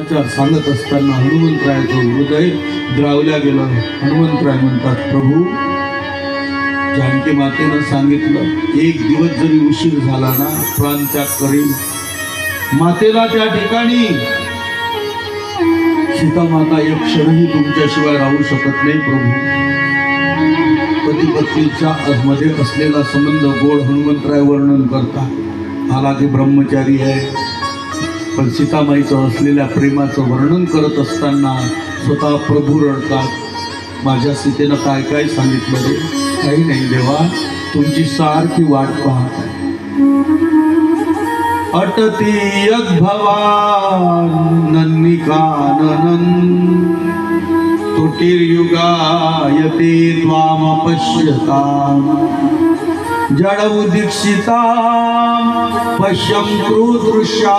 सांगत असताना हनुमंतरायाचं हृदय द्रावल्या गेलं. हनुमंतराय म्हणतात प्रभू जानकी मातेनं सांगितलं एक दिवस जरी उशीर झाला ना प्राण त्याग मातेला त्या ठिकाणी सीता माता एक क्षणही तुमच्याशिवाय राहू शकत नाही प्रभू. पती पत्नीच्या मध्ये असलेला संबंध गोड हनुमंतराय वर्णन करतात. हालाकी ब्रह्मचारी आहे. पण सीतामाईचं असलेल्या प्रेमाचं वर्णन करत असताना स्वतः प्रभू रडतात. माझ्या सीतेनं काय काय सांगितलं रे? काही नाही देवा तुमची सारखी वाट पाहत आहे. अटती यद्भवान नन्निकाननन पश्यता त्वामपश्यताम् जडमुदीक्षिता पश्यं दृश्या